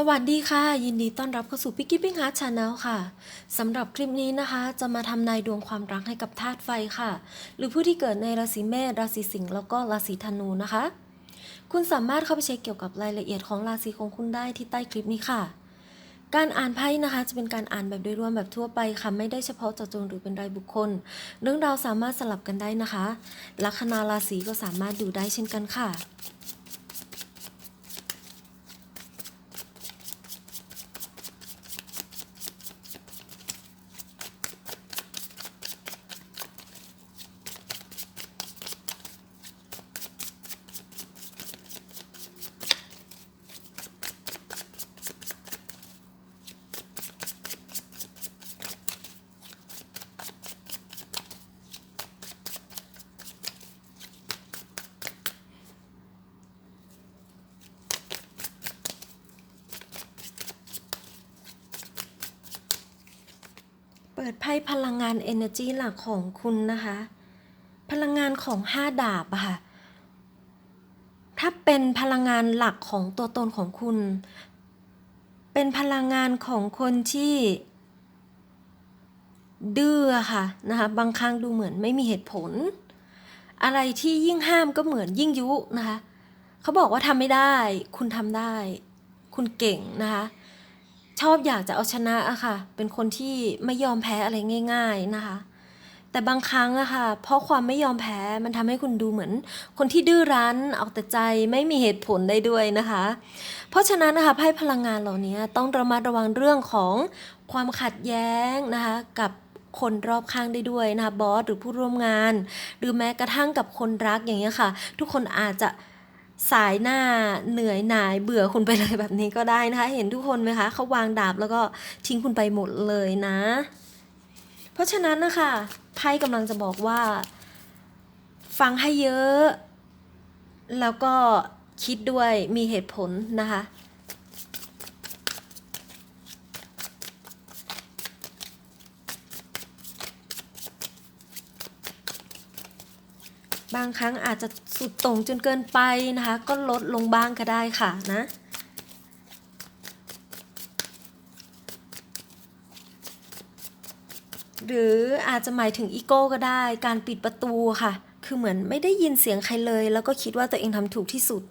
สวัสดีค่ะ ยินดีต้อนรับเข้าสู่พิกกี้ปิ้งฮาร์ c h ชาแนลค่ะสำหรับคลิปนี้นะคะ จะมาทำนายดวงความรักให้กับธาตุไฟค่ะ หรือผู้ที่เกิดในราศีเมษราศีสิงห์แล้วก็ราศีธนูนะคะ คุณสามารถเข้าไปเช็คเกี่ยวกับรายละเอียดของราศีของคุณได้ที่ใต้คลิปนี้ค่ะ การอ่านไพ่นะคะ จะเป็นการอ่านแบบโดยรวมแบบทั่วไปค่ะไม่ได้เฉพาะเจาะจงหรือเป็นรายบุคคล เรื่องราวสามารถสลับกันได้นะคะ ลัคนาราศีก็สามารถดูได้เช่นกันค่ะ พลังงาน Energy หลักของคุณนะคะ พลังงานของห้าดาบอะค่ะ ถ้าเป็นพลังงานหลักของตัวตนของคุณ เป็นพลังงานของคนที่ดื้อค่ะนะคะบางครั้งดูเหมือนไม่มีเหตุผล อะไรที่ยิ่งห้ามก็เหมือนยิ่งยุนะคะเขาบอกว่าทำไม่ได้ คุณทำได้ คุณเก่งนะคะ ชอบอยากจะเอาชนะอะค่ะ เป็นคนที่ไม่ยอมแพ้อะไรง่าย ๆนะคะ แต่บางครั้งอะค่ะ เพราะความไม่ยอมแพ้มันทำให้คุณดูเหมือน คนที่ดื้อรั้นเอาแต่ใจไม่มีเหตุผลได้ด้วยนะคะ เพราะฉะนั้นนะคะไพ่พลังงานเหล่านี้ต้องระมัดระวังเรื่องของความขัดแย้งนะคะ กับคนรอบข้างได้ด้วยนะคะบอสหรือผู้ร่วมงาน หรือแม้กระทั่งกับคนรักอย่างเงี้ยค่ะ ทุกคนอาจจะ สายหน้าเหนื่อยหน่ายเบื่อคุณไปเลยแบบนี้ก็ได้นะคะ เห็นทุกคนไหมคะเขาวางดาบแล้วก็ทิ้งคุณไปหมดเลยนะ เพราะฉะนั้นนะคะไพ่กำลังจะบอกว่า ฟังให้เยอะ แล้วก็คิดด้วยมีเหตุผลนะคะบางครั้งอาจจะ สุดต่งจนเกินไปนะคะ ก็ลดลงบ้างก็ได้ค่ะนะหรืออาจจะหมายถึงอีโก้ก็ได้ การปิดประตูค่ะ คือเหมือนไม่ได้ยินเสียงใครเลย แล้วก็คิดว่าตัวเองทำถูกที่สุด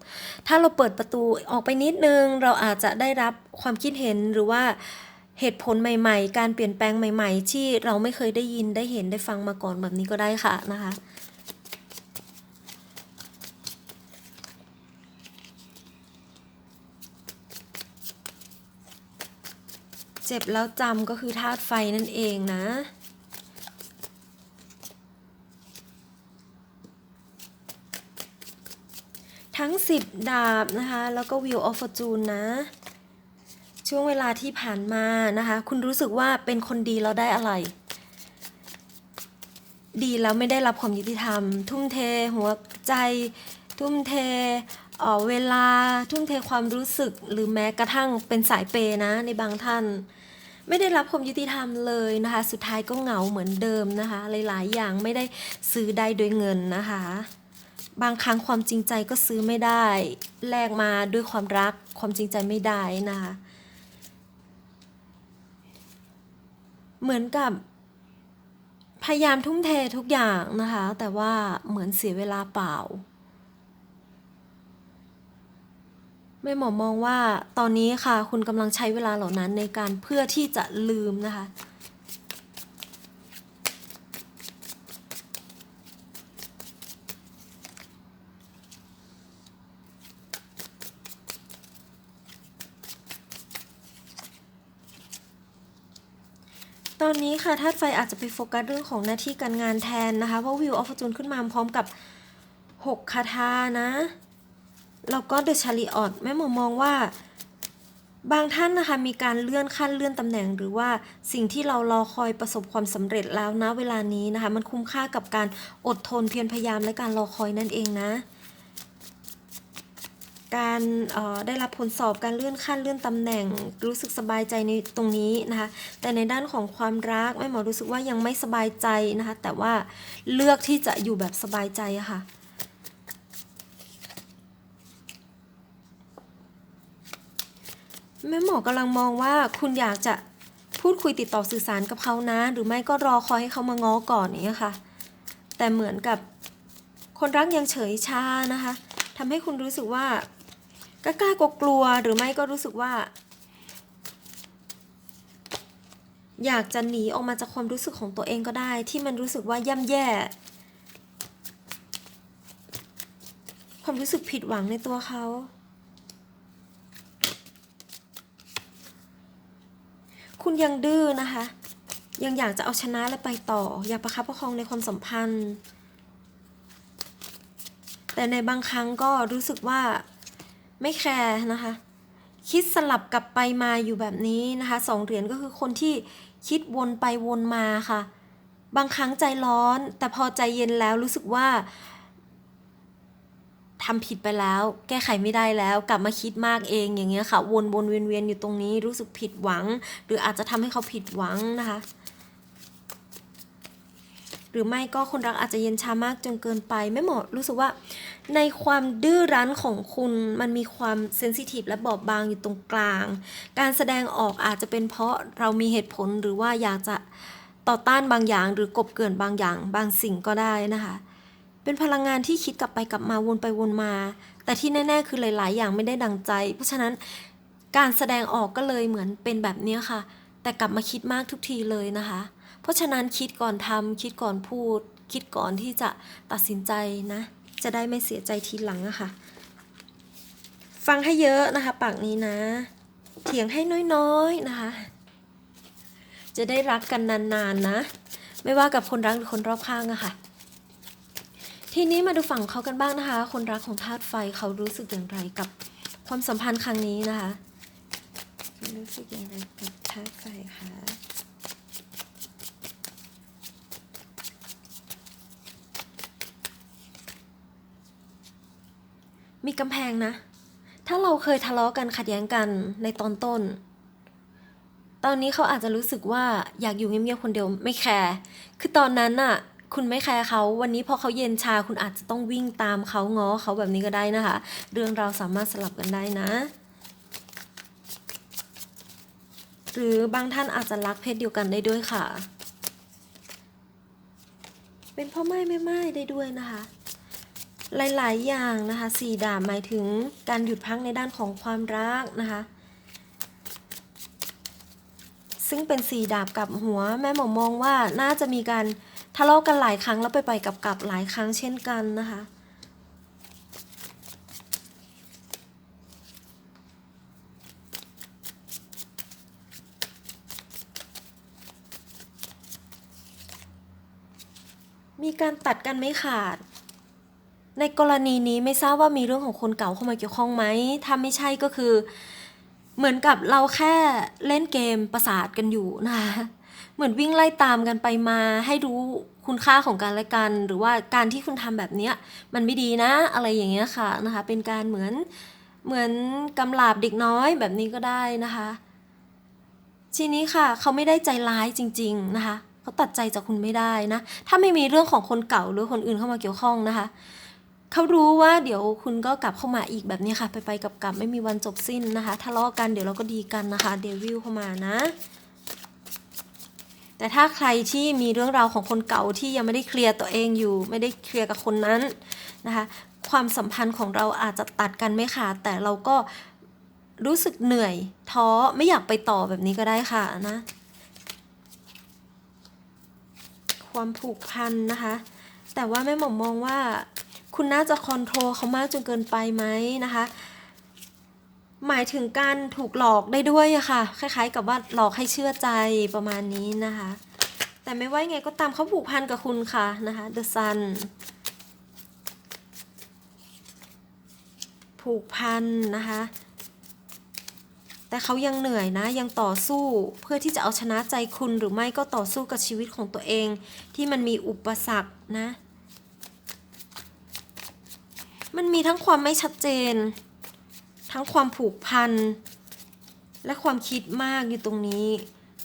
ถ้าเราเปิดประตูออกไปนิดนึง เราอาจจะได้รับความคิดเห็นหรือว่าเหตุผลใหม่ ๆ การเปลี่ยนแปลงใหม่ ๆ ที่เราไม่เคยได้ยินได้เห็นได้ฟังมาก่อนแบบนี้ก็ได้ค่ะนะคะ เจ็บแล้วจำก็คือธาตุไฟนั่นเองนะ ทั้ง 10 ดาบนะคะ แล้วก็ Wheel of Fortune นะ ช่วงเวลาที่ผ่านมานะคะ คุณรู้สึกว่าเป็นคนดีแล้วได้อะไร ดีแล้วไม่ได้รับความยุติธรรม ทุ่มเทหัวใจ ทุ่มเท เวลาทุ่มเทความรู้สึกหรือแม้กระทั่งเป็นสายเปย์นะในบางท่าน ไม่ได้รับความยุติธรรมเลยนะคะ สุดท้ายก็เหงาเหมือนเดิมนะคะ หลาย ๆ อย่างไม่ได้ซื้อได้ด้วยเงินนะคะ บางครั้งความจริงใจก็ซื้อไม่ได้ แลกมาด้วยความรักความจริงใจไม่ได้นะคะเหมือนกับพยายามทุ่มเททุกอย่างนะคะ แต่ว่าเหมือนเสียเวลาเปล่า แม่หมอมองว่าตอนนี้ค่ะ คุณกำลังใช้เวลาเหล่านั้นในการเพื่อที่จะลืมนะคะ ตอนนี้ค่ะธาตุไฟอาจจะไปโฟกัสเรื่องของหน้าที่การงานแทนนะคะ เพราะวิวออฟจูนขึ้นมาพร้อมกับ 6 คาถานะ แล้วก็เดอะชาริออตแม่หมอมองว่า บางท่านนะคะมีการเลื่อนขั้นเลื่อนตำแหน่ง หรือว่าสิ่งที่เรารอคอยประสบความสำเร็จแล้วนะเวลานี้นะคะ มันคุ้มค่ากับการอดทนเพียรพยายามและการรอคอยนั่นเองนะ การออได้รับผลสอบการเลื่อนขั้นเลื่อนตำแหน่ง รู้สึกสบายใจในตรงนี้นะคะ แต่ในด้านของความรักแม่หมอรู้สึกว่ายังไม่สบายใจนะคะ แต่ว่าเลือกที่จะอยู่แบบสบายใจะค่ะ แม่หมอกำลังมองว่าคุณอยากจะพูดคุยติดต่อสื่อสารกับเขานะ หรือไม่ก็รอคอยให้เขามาง้อก่อนอย่างนี้ยค่ะ แต่เหมือนกับคนรักยังเฉยชานะคะทำให้คุณรู้สึกว่ากล้ากลัวกลัวหรือไม่ก็รู้สึกว่า อยากจะหนีออกมาจากความรู้สึกของตัวเองก็ได้ ที่มันรู้สึกว่าย่ำแย่ ความรู้สึกผิดหวังในตัวเขา คุณยังดื้อนะคะ ยังอยากจะเอาชนะและไปต่อ อยากประคับประคองในความสัมพันธ์ แต่ในบางครั้งก็รู้สึกว่าไม่แคร์นะคะ คิดสลับกลับไปมาอยู่แบบนี้นะคะสองเหรียญก็คือคนที่คิดวนไปวนมาค่ะ บางครั้งใจร้อน แต่พอใจเย็นแล้วรู้สึกว่า ทำผิดไปแล้ว แก้ไขไม่ได้แล้ว กลับมาคิดมากเองอย่างเงี้ยค่ะ วนวนเวียนเวียนอยู่ตรงนี้รู้สึกผิดหวัง หรืออาจจะทำให้เขาผิดหวังนะคะ หรือไม่ก็คนรักอาจจะเย็นชามากจนเกินไปไม่เหมาะรู้สึกว่า ในความดื้อรั้นของคุณมันมีความเซนซิทีฟและบอบบางอยู่ตรงกลาง การแสดงออกอาจจะเป็นเพราะเรามีเหตุผลหรือว่าอยากจะต่อต้านบางอย่าง หรือกบเกินบางอย่าง บางสิ่งก็ได้นะคะ เป็นพลังงานที่คิดกลับไปกลับมาวนไปวนมา แต่ที่แน่ ๆ คือหลาย ๆ อย่างไม่ได้ดังใจ เพราะฉะนั้นการแสดงออกก็เลยเหมือนเป็นแบบนี้ค่ะ แต่กลับมาคิดมากทุกทีเลยนะคะ เพราะฉะนั้นคิดก่อนทำคิดก่อนพูด คิดก่อนที่จะตัดสินใจนะ จะได้ไม่เสียใจทีหลังอะค่ะ ฟังให้เยอะนะคะ ปากนี้นะ เถียงให้น้อยๆนะคะ จะได้รักกันนานๆนะ ไม่ว่ากับคนรักหรือคนรอบข้างอะค่ะ ทีนี้มาดูฝั่งเขากันบ้างนะคะ คนรักของธาตุไฟเขารู้สึกอย่างไรกับความสัมพันธ์ครั้งนี้นะคะรู้สึกอย่างไรกับธาตุไฟคะมีกำแพงนะ ถ้าเราเคยทะเลาะกันขัดแย้งกันในตอนต้น ตอนนี้เขาอาจจะรู้สึกว่าอยากอยู่เงียบๆคนเดียวไม่แคร์ คือตอนนั้นน่ะ คุณไม่แคร์เขาวันนี้พอเขาเย็นชาคุณอาจจะต้องวิ่งตามเขาง้อเขาแบบนี้ก็ได้นะคะ เรื่องเราสามารถสลับกันได้นะ หรือบางท่านอาจจะรักเพศเดียวกันได้ด้วยค่ะ เป็นพ่อไม่ไม่ไม่ได้ด้วยนะคะ หลาย ๆ อย่างนะคะสี่ดาบหมายถึงการหยุดพักในด้านของความรักนะคะซึ่งเป็นสี่ดาบกับหัว แม่หมอมองว่าน่าจะมีการ ทะเลาะกันหลายครั้งแล้วไปไปกับกับหลายครั้งเช่นกันนะคะ มีการตัดกันไม่ขาด ในกรณีนี้ไม่ทราบว่ามีเรื่องของคนเก่าเข้ามาเกี่ยวข้องไหม ถ้าไม่ใช่ก็คือ เหมือนกับเราแค่เล่นเกมประสาทกันอยู่นะคะ เหมือนวิ่งไล่ตามกันไปมา ให้รู้คุณค่าของกันและกัน หรือว่าการที่คุณทำแบบเนี้ยมันไม่ดีนะ อะไรอย่างเงี้ยค่ะนะคะ เป็นการเหมือนเหมือนกำลาบเด็กน้อยแบบนี้ก็ได้นะคะ ทีนี้ค่ะเขาไม่ได้ใจร้ายจริง ๆนะคะเขาตัดใจจากคุณไม่ได้นะ ถ้าไม่มีเรื่องของคนเก่าหรือคนอื่นเข้ามาเกี่ยวข้องนะคะเขารู้ว่าเดี๋ยวคุณก็กลับเข้ามาอีกแบบนี้ค่ะ ไปไปกับกลับไม่มีวันจบสิ้นนะคะทะเลาะกันเดี๋ยวเราก็ดีกันนะคะเดวิลเข้ามานะ แต่ถ้าใครที่มีเรื่องราวของคนเก่าที่ยังไม่ได้เคลียร์ตัวเองอยู่ ไม่ได้เคลียร์กับคนนั้นนะคะ ความสัมพันธ์ของเราอาจจะตัดกันไม่ขาดแต่เราก็รู้สึกเหนื่อยท้อไม่อยากไปต่อแบบนี้ก็ได้ค่ะนะ ความผูกพันนะคะ แต่ว่าแม่หมอมมองว่าคุณน่าจะคอนโทรลเขามากจนเกินไปไหมนะคะ หมายถึงการถูกหลอกได้ด้วยอะค่ะ คล้าย ๆ กับว่าหลอกให้เชื่อใจประมาณนี้นะคะ แต่ไม่ว่าไงก็ตามเขาผูกพันกับคุณค่ะนะคะ The Sun ผูกพันนะคะ แต่เขายังเหนื่อยนะยังต่อสู้เพื่อที่จะเอาชนะใจคุณหรือไม่ก็ต่อสู้กับชีวิตของตัวเอง ที่มันมีอุปสรรคนะ มันมีทั้งความไม่ชัดเจน ทั้งความผูกพัน และความคิดมากอยู่ตรงนี้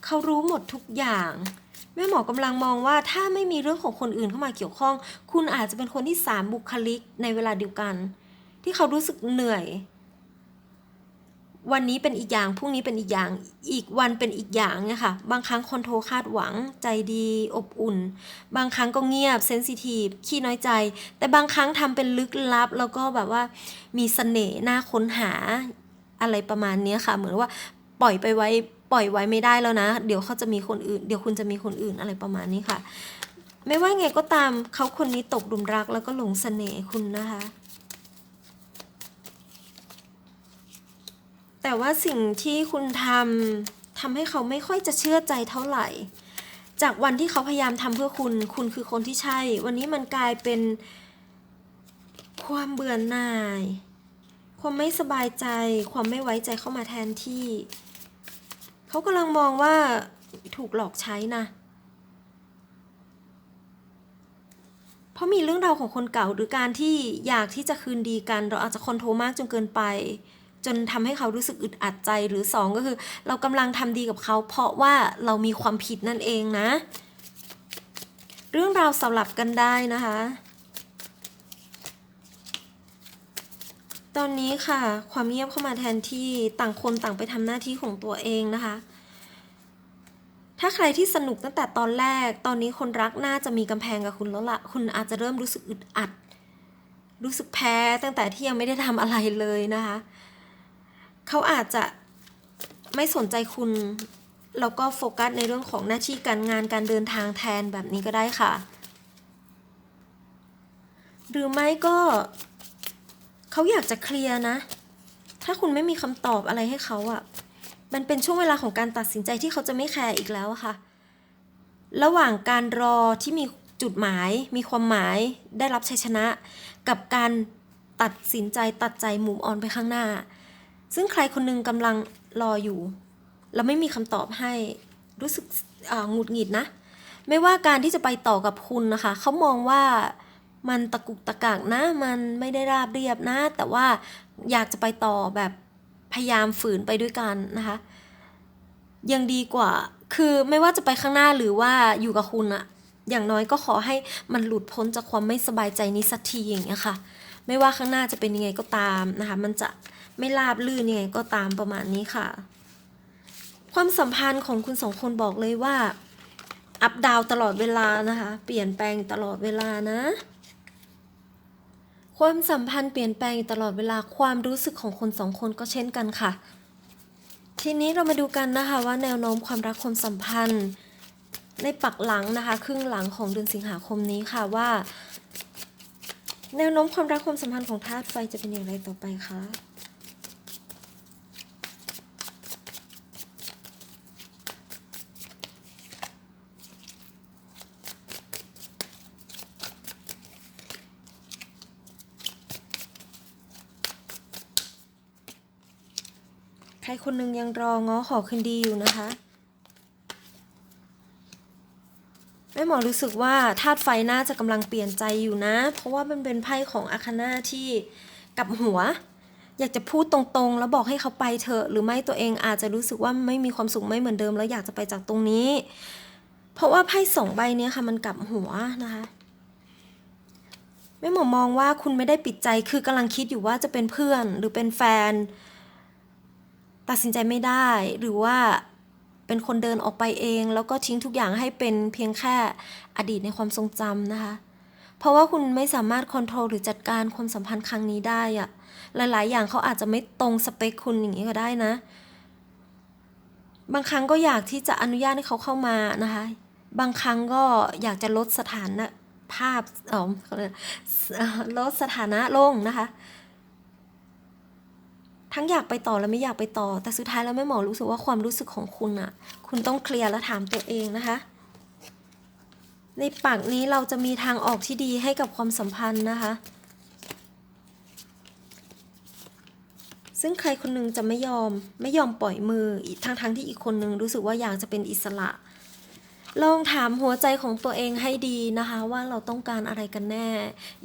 เขารู้หมดทุกอย่างแม่หมอกำลังมองว่าถ้าไม่มีเรื่องของคนอื่นเข้ามาเกี่ยวข้อง คุณอาจจะเป็นคนที่สามบุคลิกในเวลาเดียวกัน ที่เขารู้สึกเหนื่อย วันนี้เป็นอีกอย่างพรุ่งนี้เป็นอีกอย่าง อีกวันเป็นอีกอย่างเนี่ยค่ะ บางครั้งคนโทรคาดหวังใจดีอบอุ่น บางครั้งก็เงียบเซนซิทีฟขี้น้อยใจ แต่บางครั้งทำเป็นลึกลับ แล้วก็แบบว่ามีเสน่ห์น่าค้นหาอะไรประมาณนี้ค่ะ เหมือนว่าปล่อยไปไว้ปล่อยไว้ไม่ได้แล้วนะ เดี๋ยวเขาจะมีคนอื่น เดี๋ยวคุณจะมีคนอื่นอะไรประมาณนี้ค่ะ ไม่ว่าไงก็ตามเขาคนนี้ตกหลุมรักแล้วก็หลงเสน่ห์คุณนะคะ แต่ว่าสิ่งที่คุณทำทำให้เขาไม่ค่อยจะเชื่อใจเท่าไหร่ จากวันที่เขาพยายามทำเพื่อคุณ คุณคือคนที่ใช่ วันนี้มันกลายเป็นความเบื่อหน่าย ความไม่สบายใจ ความไม่ไว้ใจเข้ามาแทนที่ เขากำลังมองว่าถูกหลอกใช้นะ เพราะมีเรื่องราวของคนเก่าหรือการที่อยากที่จะคืนดีกัน เราอาจจะคอนโทรมากจนเกินไป จนทำให้เขารู้สึกอึดอัดใจหรือสองก็คือ เรากำลังทำดีกับเขา เพราะว่าเรามีความผิดนั่นเองนะ เรื่องราวสลับกันได้นะคะ ตอนนี้ค่ะ ความเงียบเข้ามาแทนที่ต่างคนต่างไปทำหน้าที่ของตัวเองนะคะถ้าใครที่สนุกตั้งแต่ตอนแรก ตอนนี้คนรักน่าจะมีกำแพงกับคุณแล้วละคุณอาจจะเริ่มรู้สึกอึดอัด รู้สึกแพ้ตั้งแต่ที่ยังไม่ได้ทำอะไรเลยนะคะ เขาอาจจะไม่สนใจคุณแล้วก็โฟกัสในเรื่องของหน้าที่การงานการเดินทางแทนแบบนี้ก็ได้ค่ะ หรือไม่ก็เขาอยากจะเคลียร์นะ ถ้าคุณไม่มีคำตอบอะไรให้เขาอะมันเป็นช่วงเวลาของการตัดสินใจที่เขาจะไม่แคร์อีกแล้วค่ะ ระหว่างการรอที่มีจุดหมาย มีความหมายได้รับชัยชนะ กับการตัดสินใจตัดใจหมุมออนไปข้างหน้า ซึ่งใครคนหนึงกำลังรออยู่ แล้วไม่มีคำตอบให้รู้สึกหงุดหงิดนะ ไม่ว่าการที่จะไปต่อกับคุณนะคะ เขามองว่ามันตะกุกตะกักนะ มันไม่ได้ราบเรียบนะ แต่ว่าอยากจะไปต่อแบบพยายามฝืนไปด้วยกันนะคะ ยังดีกว่า คือไม่ว่าจะไปข้างหน้าหรือว่าอยู่กับคุณอะอย่างน้อยก็ขอให้มันหลุดพ้นจากความไม่สบายใจนี้สักทีอย่างเงี้ยค่ะ ไม่ว่าข้างหน้าจะเป็นยังไงก็ตามนะคะ มันจะ ไม่ราบลื่นยังไงก็ตามประมาณนี้ค่ะ ความสัมพันธ์ของคุณสองคนบอกเลยว่า อัพดาวตลอดเวลานะคะ เปลี่ยนแปลงตลอดเวลานะ ความสัมพันธ์เปลี่ยนแปลงตลอดเวลาความรู้สึกของคนสองคนก็เช่นกันค่ะ ทีนี้เรามาดูกันนะคะว่าแนวโน้มความรักความสัมพันธ์ ในปักหลังนะคะ ครึ่งหลังของเดือนสิงหาคมนี้ค่ะว่าแนวโน้มความรักความสัมพันธ์ของธาตุไฟจะเป็นอย่างไรต่อไปคะ คนหนึงยังรอง้อขอคืนดีอยู่นะคะแม่หมอรู้สึกว่าธาตุไฟน่าจะกำลังเปลี่ยนใจอยู่นะ เพราะว่ามันเป็นไพ่ของอาคาน่าที่กับหัว อยากจะพูดตรงๆ แล้วบอกให้เขาไปเถอะหรือไม่ตัวเองอาจจะรู้สึกว่าไม่มีความสุขไม่เหมือนเดิม แล้วอยากจะไปจากตรงนี้ เพราะว่าไพ่สองใบเนี้ยค่ะมันกลับหัวนะคะแม่หมอมองว่าคุณไม่ได้ปิดใจคือกำลังคิดอยู่ว่าจะเป็นเพื่อนหรือเป็นแฟน ตัดสินใจไม่ได้ หรือว่าเป็นคนเดินออกไปเอง แล้วก็ทิ้งทุกอย่างให้เป็นเพียงแค่อดีตในความทรงจำนะคะ เพราะว่าคุณไม่สามารถควบคุมหรือจัดการความสัมพันธ์ครั้งนี้ได้อะหลาย ๆ อย่างเขาอาจจะไม่ตรงสเปคคุณอย่างนี้ก็ได้นะ บางครั้งก็อยากที่จะอนุญาตให้เขาเข้ามานะคะ บางครั้งก็อยากจะลดสถานะภาพเออลดสถานะลงนะคะ ทั้งอยากไปต่อและไม่อยากไปต่อ แต่สุดท้ายแล้วแม่หมอรู้สึกว่าความรู้สึกของคุณอะคุณต้องเคลียร์และถามตัวเองนะคะ ในปากนี้เราจะมีทางออกที่ดีให้กับความสัมพันธ์นะคะ ซึ่งใครคนหนึงจะไม่ยอมไม่ยอมปล่อยมือทั้งทั้งที่อีกคนนึงรู้สึกว่าอยากจะเป็นอิสระ ลองถามหัวใจของตัวเองให้ดีนะคะ ว่าเราต้องการอะไรกันแน่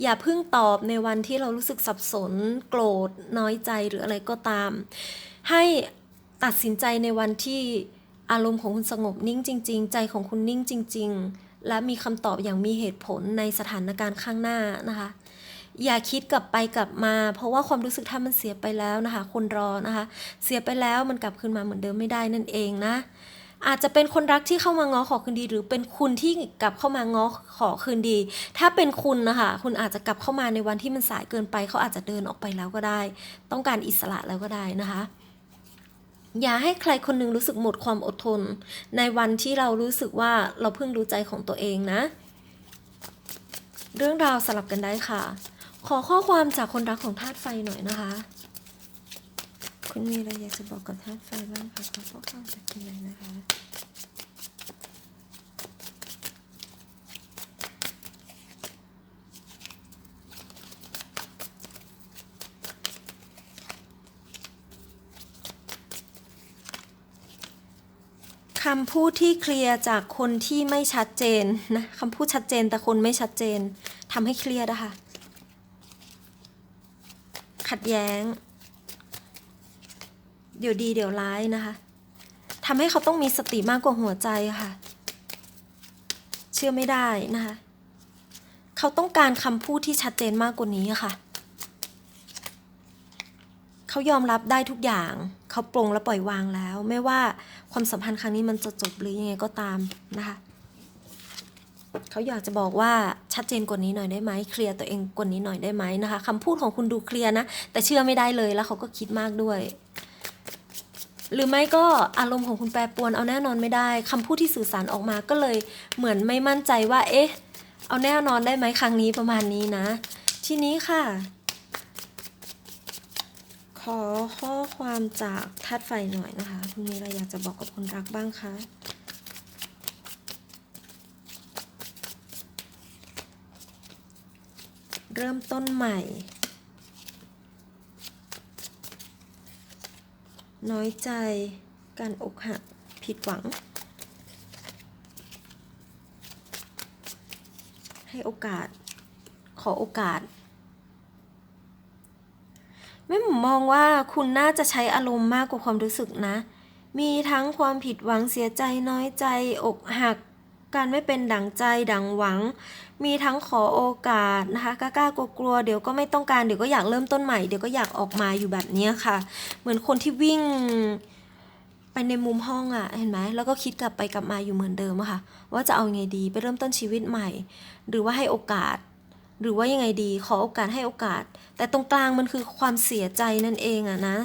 อย่าเพิ่งตอบในวันที่เรารู้สึกสับสน โกรธ น้อยใจหรืออะไรก็ตาม ให้ตัดสินใจในวันที่อารมณ์ของคุณสงบนิ่งจริง ๆ ใจของคุณนิ่งจริง ๆ และมีคำตอบอย่างมีเหตุผลในสถานการณ์ข้างหน้านะคะ อย่าคิดกลับไปกลับมา เพราะว่าความรู้สึกถ้ามันเสียไปแล้วนะคะ คนรอนะคะ เสียไปแล้วมันกลับคืนมาเหมือนเดิมไม่ได้นั่นเองนะ อาจจะเป็นคนรักที่เข้ามาง้อขอคืนดี หรือเป็นคุณที่กลับเข้ามาง้อขอคืนดี ถ้าเป็นคุณนะคะคุณอาจจะกลับเข้ามาในวันที่มันสายเกินไปเขาอาจจะเดินออกไปแล้วก็ได้ ต้องการอิสระแล้วก็ได้นะคะอย่าให้ใครคนหนึงรู้สึกหมดความอดทน ในวันที่เรารู้สึกว่าเราเพิ่งรู้ใจของตัวเองนะ เรื่องราวสลับกันได้ค่ะ ขอข้อความจากคนรักของธาตุไฟหน่อยนะคะ คุณมีอะไรอยากจะบอกกับธาตุไฟบ้างคะขอข้อความจากคุณหน่อยนะคะคำพูดที่เคลียร์จากคนที่ไม่ชัดเจนนะคำพูดชัดเจนแต่คนไม่ชัดเจนทำให้เคลียร์นะคะขัดแย้ง เดี๋ยวดีเดี๋ยวร้ายนะคะทำให้เขาต้องมีสติมากกว่าหัวใจค่ะ เชื่อไม่ได้นะคะ เขาต้องการคำพูดที่ชัดเจนมากกว่านี้ค่ะ เขายอมรับได้ทุกอย่าง เขาปลงและปล่อยวางแล้ว ไม่ว่าความสัมพันธ์ครั้งนี้มันจะจบหรือยังไงก็ตามนะคะ เขาอยากจะบอกว่าชัดเจนกว่านี้หน่อยได้ไหมเคลียร์ตัวเองกว่านี้หน่อยได้ไหมนะคะคำพูดของคุณดูเคลียร์นะ แต่เชื่อไม่ได้เลยแล้วเขาก็คิดมากด้วย หรือไม่ก็อารมณ์ของคุณแปรปรวนเอาแน่นอนไม่ได้คำพูดที่สื่อสารออกมาก็เลยเหมือนไม่มั่นใจว่า เอ๊ะ เอาแน่นอนได้ไหมครั้งนี้ประมาณนี้นะ ทีนี้ค่ะ ขอข้อความจากธาตุไฟหน่อยนะคะคุณมีอะไรอยากจะบอกกับคนรักบ้างคะเริ่มต้นใหม่ น้อยใจ การอกหัก ผิดหวัง ให้โอกาส ขอโอกาสไม่หมมองว่าคุณน่าจะใช้อารมณ์มากกว่าความรู้สึกนะ มีทั้งความผิดหวังเสียใจน้อยใจ อกหัก การไม่เป็นดั่งใจดั่งหวัง มีทั้งขอโอกาสนะคะกล้ากลัวกลัวๆเดี๋ยวก็ไม่ต้องการเดี๋ยวก็อยากเริ่มต้นใหม่เดี๋ยวก็อยากออกมาอยู่แบบนี้ค่ะ เหมือนคนที่วิ่งไปในมุมห้องอะ่ะเห็นไหมแล้วก็คิดกลับไปกลับมาอยู่เหมือนเดิมอะค่ะ ว่าจะเอาไงดีไปเริ่มต้นชีวิตใหม่ หรือว่าให้โอกาส หรือว่ายังไงดี ขอโอกาสให้โอกาส แต่ตรงกลางมันคือความเสียใจนั่นเองอะนะ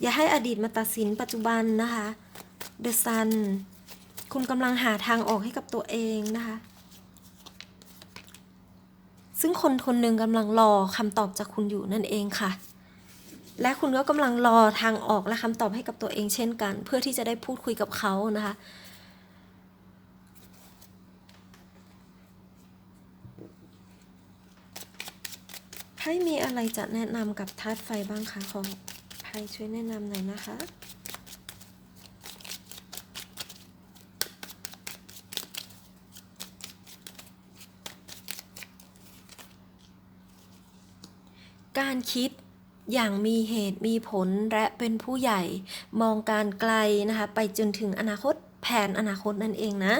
อย่าให้อดีตมาตัดสินปัจจุบันนะคะ The Sun คุณกำลังหาทางออกให้กับตัวเองนะคะ ซึ่งคนคนหนึ่งกำลังรอคำตอบจากคุณอยู่นั่นเองค่ะ และคุณก็กำลังรอทางออกและคำตอบให้กับตัวเองเช่นกัน เพื่อที่จะได้พูดคุยกับเขานะคะไพ่มีอะไรจะแนะนำกับธาตุไฟบ้างคะขอไพ่ช่วยแนะนำหน่อยนะคะ การคิดอย่างมีเหตุมีผลและเป็นผู้ใหญ่ มองการไกลนะคะ ไปจนถึงอนาคตแผนอนาคตนั่นเองนะ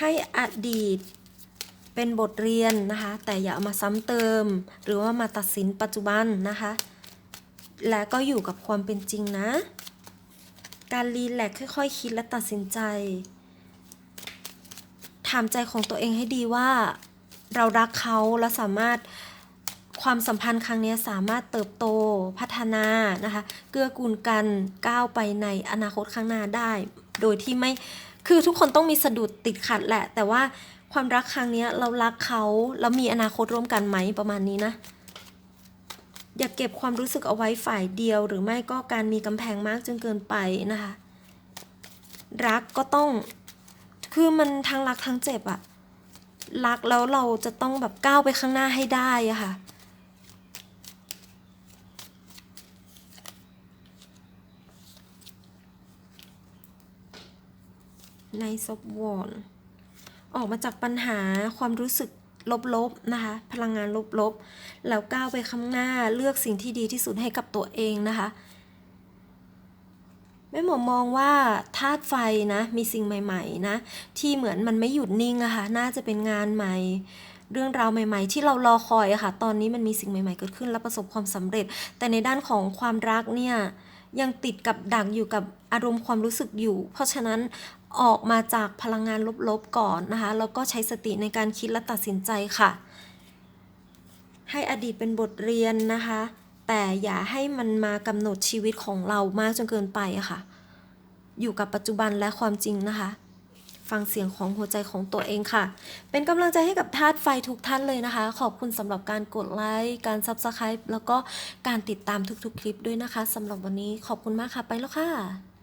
ให้อดีตเป็นบทเรียนนะคะ แต่อย่าเอามาซ้ำเติม หรือว่ามาตัดสินปัจจุบันนะคะ และก็อยู่กับความเป็นจริงนะ การรีแลกค่อยๆคิดและตัดสินใจ ถามใจของตัวเองให้ดีว่า เรารักเขาและสามารถความสัมพันธ์ครั้งนี้สามารถเติบโตพัฒนานะคะ เกื้อกูลกันก้าวไปในอนาคตข้างหน้าได้ โดยที่ไม่คือทุกคนต้องมีสะดุดติดขัดแหละ แต่ว่าความรักครั้งนี้เรารักเขาแล้วมีอนาคตร่วมกันไหมประมาณนี้นะ อย่าเก็บความรู้สึกเอาไว้ฝ่ายเดียว หรือไม่ก็การมีกำแพงมากจนเกินไปนะคะ รักก็ต้อง คือมันทั้งรักทั้งเจ็บอะรักแล้วเราจะต้องแบบก้าวไปข้างหน้าให้ได้อะค่ะ ในซบวอนออกมาจากปัญหาความรู้สึกลบๆนะคะ พลังงานลบๆ แล้วก้าวไปข้างหน้าเลือกสิ่งที่ดีที่สุดให้กับตัวเองนะคะ มแม่หมอมองว่าธาตุไฟนะ มีสิ่งใหม่ ๆ นะ ที่เหมือนมันไม่หยุดนิ่งอะค่ะ น่าจะเป็นงานใหม่ เรื่องราวใหม่ ๆ ที่เรารอคอยอะค่ะ ตอนนี้มันมีสิ่งใหม่ ๆ เกิดขึ้นและประสบความสำเร็จ แต่ในด้านของความรักเนี่ยยังติดกับดักอยู่กับอารมณ์ความรู้สึกอยู่ เพราะฉะนั้นออกมาจากพลังงานลบๆก่อนนะคะ แล้วก็ใช้สติในการคิดและตัดสินใจค่ะ ให้อดีตเป็นบทเรียนนะคะ แต่อย่าให้มันมากำหนดชีวิตของเรามากจนเกินไปอะค่ะ อยู่กับปัจจุบันและความจริงนะคะ ฟังเสียงของหัวใจของตัวเองค่ะ เป็นกำลังใจให้กับธาตุไฟทุกท่านเลยนะคะ ขอบคุณสำหรับการกดไลค์ การ Subscribe แล้วก็การติดตามทุกๆ คลิปด้วยนะคะสำหรับวันนี้ขอบคุณมากค่ะ ไปแล้วค่ะ